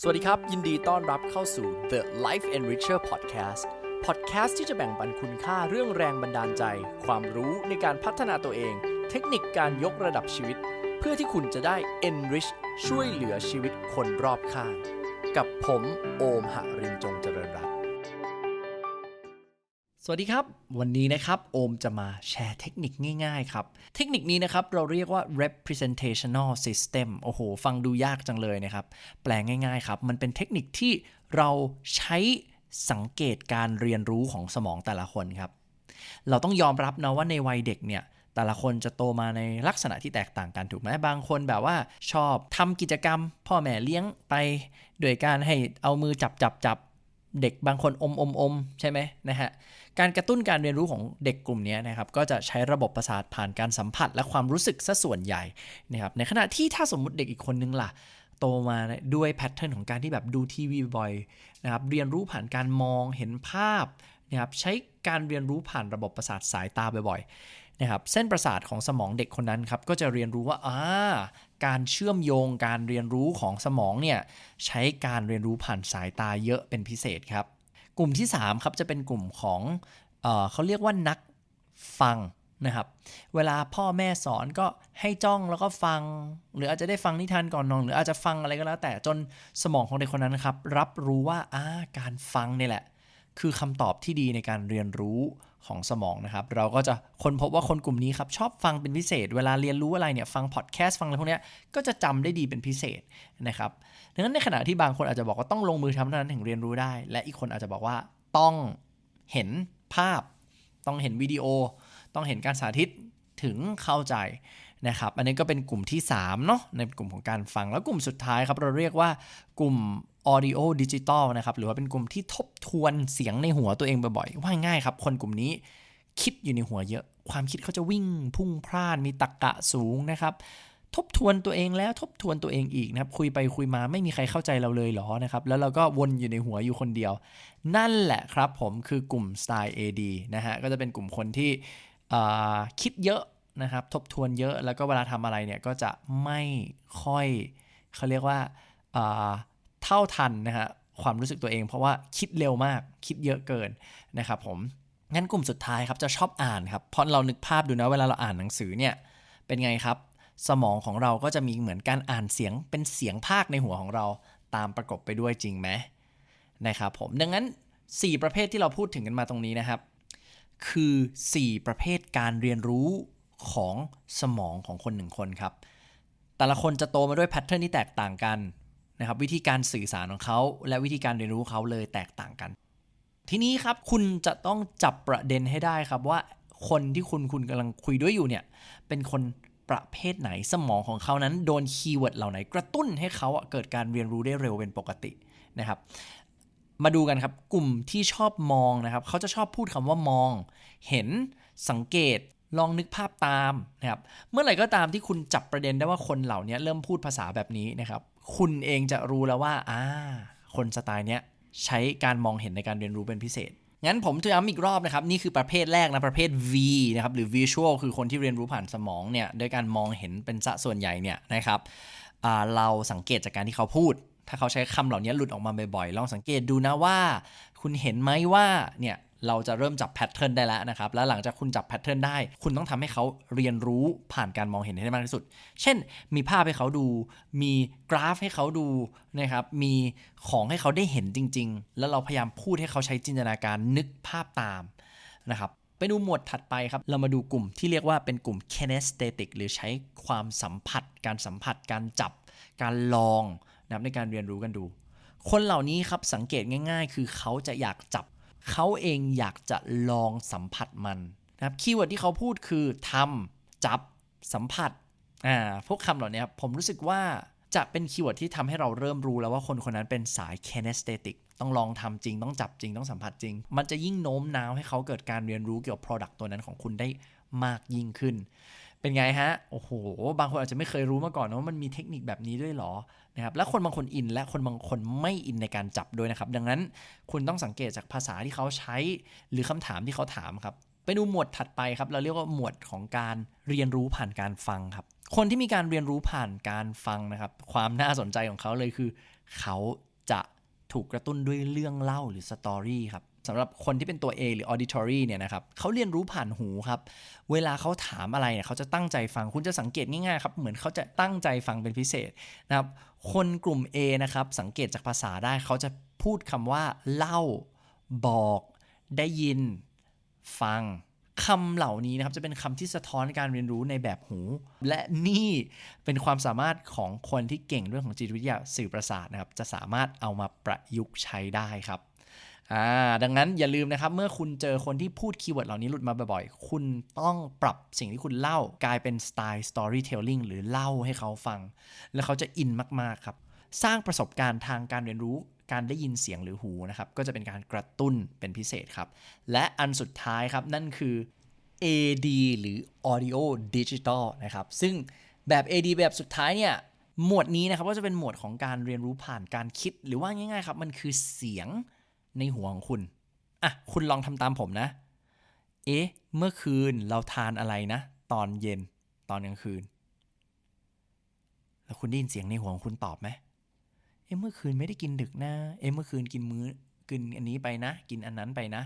สวัสดีครับ ยินดีต้อนรับเข้าสู่ The Life Enricher Podcast Podcast ที่จะแบ่งปันคุณค่าเรื่องแรงบันดาลใจ ความรู้ในการพัฒนาตัวเอง เทคนิคการยกระดับชีวิต เพื่อที่คุณจะได้ enrich ช่วยเหลือชีวิตคนรอบข้าง กับผมโอมหรินจงเจริญรัต สวัสดีครับ วันนี้นะครับโอมจะมาแชร์เทคนิคง่ายๆครับ เทคนิคนี้นะครับเราเรียกว่า representational system โอ้โห ฟังดูยากจังเลยนะครับ แปลง่ายๆครับ มันเป็นเทคนิคที่เราใช้สังเกตการเรียนรู้ของสมองแต่ละคนครับ เราต้องยอมรับนะว่าในวัยเด็กเนี่ยแต่ละคนจะโตมาในลักษณะที่แตกต่างกันถูกไหมบางคนแบบว่าชอบทำกิจกรรม พ่อแม่เลี้ยงไป โดยการให้เอามือจับจับจับ เด็กบางคนอมอมอมใช่ไหมนะฮะการกระตุ้นการเรียนรู้ของเด็กกลุ่มนี้นะครับก็จะใช้ระบบประสาทผ่านการสัมผัสและความรู้สึกซะส่วนใหญ่นะครับในขณะที่ถ้าสมมุติเด็กอีกคนนึงล่ะโตมาด้วยแพทเทิร์นของการที่แบบดูทีวีบ่อยนะครับเรียนรู้ผ่านการมองเห็นภาพนะครับใช้การเรียนรู้ผ่านระบบประสาทสายตาบ่อยๆนะครับเส้นประสาทของสมองเด็กคนนั้นครับก็จะเรียนรู้ว่าอ่า การเชื่อมโยงการเรียนรู้ของสมองเนี่ยใช้การเรียนรู้ผ่านสายตาเยอะเป็นพิเศษครับ กลุ่มที่3ครับจะเป็นกลุ่มของเออเขาเรียกว่านักฟังนะครับเวลาพ่อแม่สอนก็ให้จ้องแล้วก็ฟัง หรืออาจจะได้ฟังนิทานก่อนนอนหรืออาจจะฟังอะไรก็แล้ว แต่จนสมองของเด็กคนนั้นครับรับรู้ว่าอ่าการฟังนี่แหละ คือคำตอบที่ดีในการเรียนรู้ ของสมองนะครับ เราก็จะค้นพบว่าคนกลุ่มนี้ครับ ชอบฟังเป็นพิเศษ เวลาเรียนรู้อะไรเนี่ยฟังพอดแคสต์ฟังอะไรพวกนี้ก็จะจำได้ดีเป็นพิเศษนะครับดังนั้นในขณะที่บางคนอาจจะบอกว่าต้องลงมือทำเท่านั้นถึงเรียนรู้ได้ และอีกคนอาจจะบอกว่าต้องเห็นภาพ ต้องเห็นวิดีโอ ต้องเห็นการสาธิตถึงเข้าใจนะครับ อันนี้ก็เป็นกลุ่มที่3เนาะในกลุ่มของการฟังแล้วกลุ่มสุดท้ายครับเราเรียกว่ากลุ่ม audio digital นะครับ หรือว่าเป็นกลุ่มที่ทบทวนเสียงในหัวตัวเองบ่อยๆ ว่าง่ายครับ คนกลุ่มนี้คิดอยู่ในหัวเยอะ ความคิดเขาจะวิ่งพุ่งพล่าน มีตรกกะสูงนะครับ ทบทวนตัวเองแล้วทบทวนตัวเองอีกนะครับ คุยไปคุยมาไม่มีใครเข้าใจเราเลยเหรอนะครับ แล้วเราก็วนอยู่ในหัวอยู่คนเดียว นั่นแหละครับผมคือกลุ่มสไตล์ AD นะฮะ ก็จะเป็นกลุ่มคนที่คิดเยอะนะครับ ทบทวนเยอะ แล้วก็เวลาทำอะไรเนี่ยก็จะไม่ค่อยเขาเรียกว่า เท่าทันนะฮะความรู้สึกตัวเองเพราะว่าคิดเร็วมากคิดเยอะเกินนะครับผมงั้นกลุ่มสุดท้ายครับจะชอบอ่านครับเพราะเรานึกภาพดูนะเวลาเราอ่านหนังสือเนี่ยเป็นไงครับ สมองของเราก็จะมีเหมือนการอ่านเสียงเป็นเสียงภาคในหัวของเราตามประกบไปด้วยจริงไหมนะครับผมดังนั้น 4 ประเภทที่เราพูดถึงกันมาตรงนี้นะครับ คือ 4 ประเภทการเรียนรู้ของสมองของคนหนึ่งคนครับ แต่ละคนจะโตมาด้วยแพทเทิร์นที่แตกต่างกัน นะครับวิธีการสื่อสารของเขา และวิธีการเรียนรู้เขาเลยแตกต่างกัน ทีนี้ครับคุณจะต้องจับประเด็นให้ได้ครับว่าคนที่คุณคุณกำลังคุยด้วยอยู่เนี่ยเป็นคนประเภทไหนสมองของเขานั้นโดนคีย์เวิร์ดเหล่าไหนกระตุ้นให้เขาเกิดการเรียนรู้ได้เร็วเป็นปกตินะครับ มาดูกันครับกลุ่มที่ชอบมองนะครับ เขาจะชอบพูดคำว่ามอง เห็นสังเกตลองนึกภาพตามนะครับ เมื่อไหร่ก็ตามที่คุณจับประเด็นได้ว่าคนเหล่านี้เริ่มพูดภาษาแบบนี้นะครับ คุณเองจะรู้แล้วว่าอ่าคนสไตล์เนี้ยใช้การมองเห็นในการเรียนรู้เป็นพิเศษ งั้นผมจะย้ำอีกรอบนะครับ นี่คือประเภทแรกนะ ประเภท V นะครับ หรือ Visual คือคนที่เรียนรู้ผ่านสมองเนี่ยโดยการมองเห็นเป็นสะส่วนใหญ่เนี่ยนะครับเราสังเกตจากการที่เขาพูด ถ้าเขาใช้คำเหล่านี้หลุดออกมาบ่อยๆ ลองสังเกตดูนะว่า คุณเห็นไหมว่าเนี่ย เราจะเริ่มจับแพทเทิร์นได้แล้วนะครับ แล้วหลังจากคุณจับแพทเทิร์นได้ คุณต้องทำให้เขาเรียนรู้ผ่านการมองเห็นให้ได้มากที่สุด เช่น มีภาพให้เขาดู มีกราฟให้เขาดูนะครับ มีของให้เขาได้เห็นจริง ๆ แล้วเราพยายามพูดให้เขาใช้จินตนาการนึกภาพตามนะครับ ไปดูหมวดถัดไปครับ เรามาดูกลุ่มที่เรียกว่าเป็นกลุ่ม kinesthetic หรือใช้ความสัมผัส การสัมผัส การจับ การลองนะครับในการเรียนรู้กันดู คนเหล่านี้ครับสังเกตง่าย ๆ คือเขาจะอยากจับ เขาเองอยากจะลองสัมผัสมันนะครับคีย์เวิร์ดที่เขาพูดคือทำจับสัมผัสอ่าพวกคำเหล่านี้ผมรู้สึกว่าจะเป็นคีย์เวิร์ดที่ทำให้เราเริ่มรู้แล้วว่าคนคนนั้นเป็นสาย kinesthetic ต้องลองทำจริง ต้องจับจริง ต้องสัมผัสจริง มันจะยิ่งโน้มน้าวให้เขาเกิดการเรียนรู้เกี่ยวกับ product ตัวนั้นของคุณได้มากยิ่งขึ้น เป็นไงฮะ โอ้โห บางคนอาจจะไม่เคยรู้มาก่อนว่ามันมีเทคนิคแบบนี้ด้วยหรอ นะครับและคนบางคนอินและคนบางคนไม่อินในการจับด้วยนะครับ ดังนั้นคุณต้องสังเกตจากภาษาที่เขาใช้หรือคำถามที่เขาถามครับไปดูหมวดถัดไปครับ เราเรียกว่าหมวดของการเรียนรู้ผ่านการฟังครับ คนที่มีการเรียนรู้ผ่านการฟังนะครับ ความน่าสนใจของเขาเลยคือ เขาจะถูกกระตุ้นด้วยเรื่องเล่าหรือสตอรี่ครับ สำหรับคนที่เป็นตัว A หรือ auditory เนี่ยนะครับเขาเรียนรู้ผ่านหูครับ เวลาเขาถามอะไรเนี่ยเขาจะตั้งใจฟังคุณจะสังเกตง่ายๆครับ เหมือนเขาจะตั้งใจฟังเป็นพิเศษนะครับคนกลุ่ม A นะครับสังเกตจากภาษาได้เขาจะพูดคำว่า เล่า บอก ได้ยิน ฟังคำเหล่านี้นะครับจะเป็นคำที่สะท้อนการเรียนรู้ในแบบหู และนี่เป็นความสามารถของคนที่เก่งเรื่องของจิตวิทยาสื่อประสาทนะครับ จะสามารถเอามาประยุกต์ใช้ได้ครับ อ่าดังนั้นอย่าลืมนะครับ เมื่อคุณเจอคนที่พูดคีย์เวิร์ดเหล่านี้หลุดมาบ่อยๆ คุณต้องปรับสิ่งที่คุณเล่ากลายเป็นสไตล์ storytelling หรือเล่าให้เขาฟัง แล้วเขาจะอินมากๆครับ สร้างประสบการณ์ทางการเรียนรู้การได้ยินเสียงหรือหูนะครับ ก็จะเป็นการกระตุ้นเป็นพิเศษครับ และอันสุดท้ายครับ นั่นคือ AD หรือ Audio Digital นะครับ ซึ่งแบบ AD แบบสุดท้ายเนี่ย หมวดนี้นะครับก็จะเป็นหมวดของการเรียนรู้ผ่านการคิด หรือว่าง่ายๆครับ มันคือเสียง ในหัวของคุณ อะ คุณลองทำตามผมนะ เอ๊ะ เมื่อคืนเราทานอะไรนะ ตอนเย็น ตอนกลางคืน แล้วคุณได้ยินเสียงในหัวของคุณตอบไหม เอ๊ะ เมื่อคืนไม่ได้กินดึกนะ เอ๊ะ เมื่อคืนกินมื้อ กินอันนี้ไปนะ กินอันนั้นไปนะ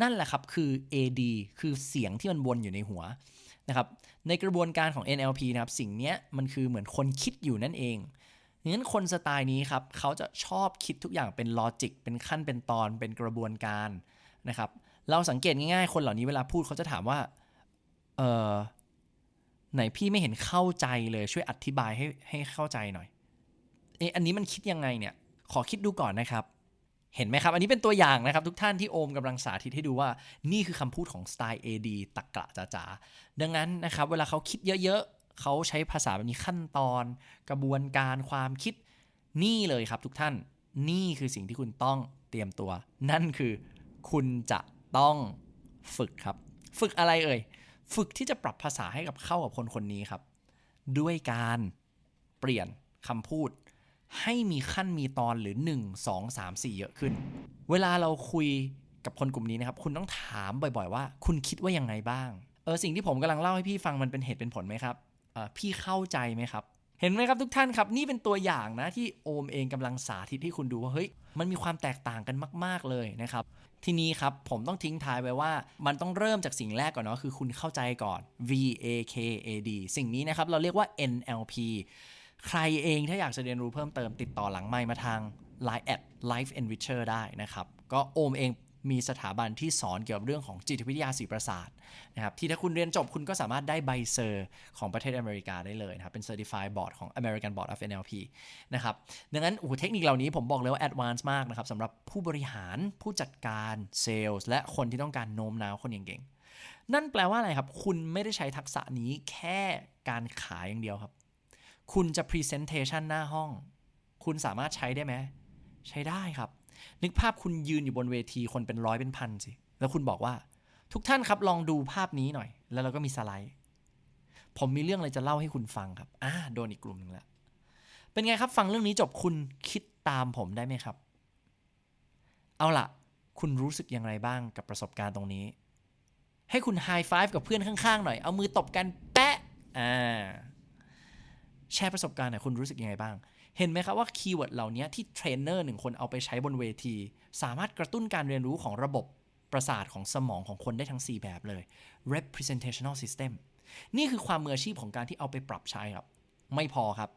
นั่นแหละครับคือ AD คือเสียงที่มันวนอยู่ในหัวนะครับ ในกระบวนการของ NLP นะครับ สิ่งนี้มันคือเหมือนคนคิดอยู่นั่นเอง งั้นคนสไตล์นี้ครับเขาจะชอบคิดทุกอย่างเป็นลอจิกเป็นขั้นเป็นตอนเป็นกระบวนการนะครับเราสังเกตง่ายๆ คนเหล่านี้เวลาพูดเขาจะถามว่าเออไหนพี่ไม่เห็นเข้าใจเลยช่วยอธิบายให้ให้เข้าใจหน่อยเอะอันนี้มันคิดยังไงเนี่ยขอคิดดูก่อนนะครับ เห็นไหมครับ อันนี้เป็นตัวอย่างนะครับ ทุกท่านที่โอมกำลังสาธิตให้ดูว่านี่คือคำพูดของสไตล์ AD ตักกะจ๋าๆดังนั้นนะครับ เวลาเขาคิดเยอะๆ เขาใช้ภาษาแบบนี้ขั้นตอนกระบวนการความคิดนี่เลยครับทุกท่านนี่คือสิ่งที่คุณต้องเตรียมตัว นั่นคือคุณจะต้องฝึกครับ ฝึกอะไรเอ่ย ฝึกที่จะปรับภาษาให้กับเข้ากับคนคนนี้ครับ ด้วยการเปลี่ยนคำพูด ให้มีขั้นมีตอนหรือ 1 2 3 4 เยอะขึ้น เวลาเราคุยกับคนกลุ่มนี้นะครับ คุณต้องถามบ่อยๆ ว่า คุณคิดว่ายังไงบ้าง เออสิ่งที่ผมกำลังเล่าให้พี่ฟังมันเป็นเหตุเป็นผลไหมครับ พี่เข้าใจไหมครับ เห็นไหมครับทุกท่านครับ นี่เป็นตัวอย่างนะที่โอมเองกำลังสาธิตให้คุณดูว่าเฮ้ยมันมีความแตกต่างกันมาก ๆเลยนะครับ ทีนี้ครับผมต้องทิ้งท้ายไว้ว่ามันต้องเริ่มจากสิ่งแรกก่อนเนาะคือคุณเข้าใจก่อน V A K A D สิ่งนี้นะครับเราเรียกว่า NLP ใครเองถ้าอยากจะเรียนรู้เพิ่มเติมติดต่อหลังไมค์มาทาง Line at Life Enricher ได้นะครับ ก็โอมเอง มีสถาบันที่สอนเกี่ยวกับเรื่องของจิตวิทยาสื่อประสาทนะครับที่ถ้าคุณเรียนจบคุณก็สามารถได้ใบเซอร์ของประเทศอเมริกาได้เลยนะครับเป็น Certified Board ของ American Board of NLP นะครับดังนั้นโอ้เทคนิคเหล่านี้ผมบอกเลยว่า advanced มากนะครับสำหรับผู้บริหารผู้จัดการเซลล์และคนที่ต้องการโน้มน้าวคนเก่งๆนั่นแปลว่าอะไรครับ คุณไม่ได้ใช้ทักษะนี้แค่การขายอย่างเดียวครับ คุณจะ presentation หน้าห้อง คุณสามารถใช้ได้ไหมใช้ได้ครับ นึกภาพคุณยืนอยู่บนเวทีคนเป็นร้อยเป็นพันสิ แล้วคุณบอกว่า ทุกท่านครับลองดูภาพนี้หน่อย แล้วเราก็มีสไลด์ ผมมีเรื่องอะไรจะเล่าให้คุณฟังครับ อ่าโดนอีกกลุ่มหนึ่งล้วเป็นไงครับฟังเรื่องนี้จบคุณคิดตามผมได้ไหมครับ เอาล่ะ คุณรู้สึกอย่างไรบ้างกับประสบการณ์ตรงนี้ ให้คุณไฮไฟฟ์กับเพื่อนข้างๆหน่อย เอามือตบกันแปะ อ่า แชร์ประสบการณ์หน่อยคุณรู้สึกยังไงบ้าง เห็นไหมครับว่าคีย์เวิร์ดเหล่านี้ที่เทรนเนอร์หนึ่งคนเอาไปใช้บนเวที สามารถกระตุ้นการเรียนรู้ของระบบประสาทของสมองของคนได้ทั้ง 4 แบบเลย representational system นี่คือความมืออาชีพของการที่เอาไปปรับใช้ครับ ไม่พอครับ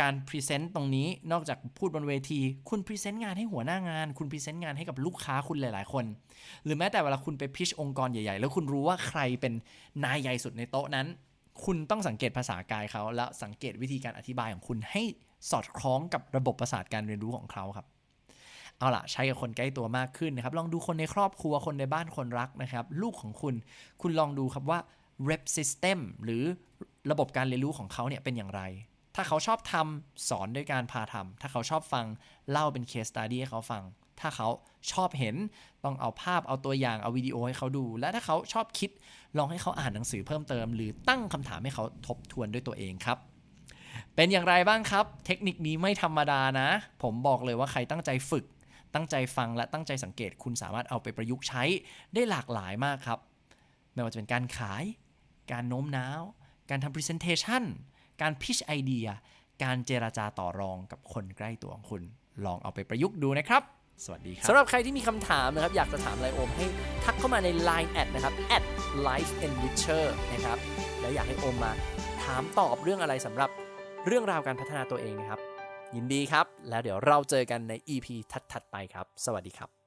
การพรีเซนต์ตรงนี้นอกจากพูดบนเวที คุณพรีเซนต์งานให้หัวหน้างาน คุณพรีเซนต์งานให้กับลูกค้าคุณหลาย ๆ คน หรือแม้แต่เวลาคุณไปพิชองค์กรใหญ่ ๆ แล้วคุณรู้ว่าใครเป็นนายใหญ่สุดในโต๊ะนั้น คุณต้องสังเกตภาษากายเขาแล้วสังเกตวิธีการอธิบายของคุณให้สอดคล้องกับระบบประสาทการเรียนรู้ของเขาครับ เอาล่ะใช้กับคนใกล้ตัวมากขึ้นนะครับลองดูคนในครอบครัวคนในบ้านคนรักนะครับลูกของคุณคุณลองดูครับว่า rep system หรือระบบการเรียนรู้ของเขาเนี่ยเป็นอย่างไร ถ้าเขาชอบทำสอนด้วยการพาทำถ้าเขาชอบฟังเล่าเป็น case study ให้เขาฟัง ถ้าเขาชอบเห็นต้องเอาภาพเอาตัวอย่างเอาวิดีโอให้เขาดู และถ้าเขาชอบคิดลองให้เขาอ่านหนังสือเพิ่มเติม หรือตั้งคำถามให้เขาทบทวนด้วยตัวเองครับ เป็นอย่างไรบ้างครับ เทคนิคนี้ไม่ธรรมดานะ ผมบอกเลยว่าใครตั้งใจฝึก ตั้งใจฟังและตั้งใจสังเกต คุณสามารถเอาไปประยุกต์ใช้ได้หลากหลายมากครับ ไม่ว่าจะเป็นการขาย การโน้มน้าว การทำ presentation การ pitch ไอเดีย การเจราจาต่อรองกับคนใกล้ตัวของคุณ ลองเอาไปประยุกต์ดูนะครับ สวัสดีครับสำหรับใครที่มีคำถามนะครับอยากจะถามอะไรโอมให้ทักเข้ามาใน Line แอดนะครับ at life enricher นะครับแล้วอยากให้โอมมาถามตอบเรื่องอะไรสำหรับเรื่องราวการพัฒนาตัวเองนะครับ ยินดีครับ แล้วเดี๋ยวเราเจอกันใน EP ถัดๆไปครับ สวัสดีครับ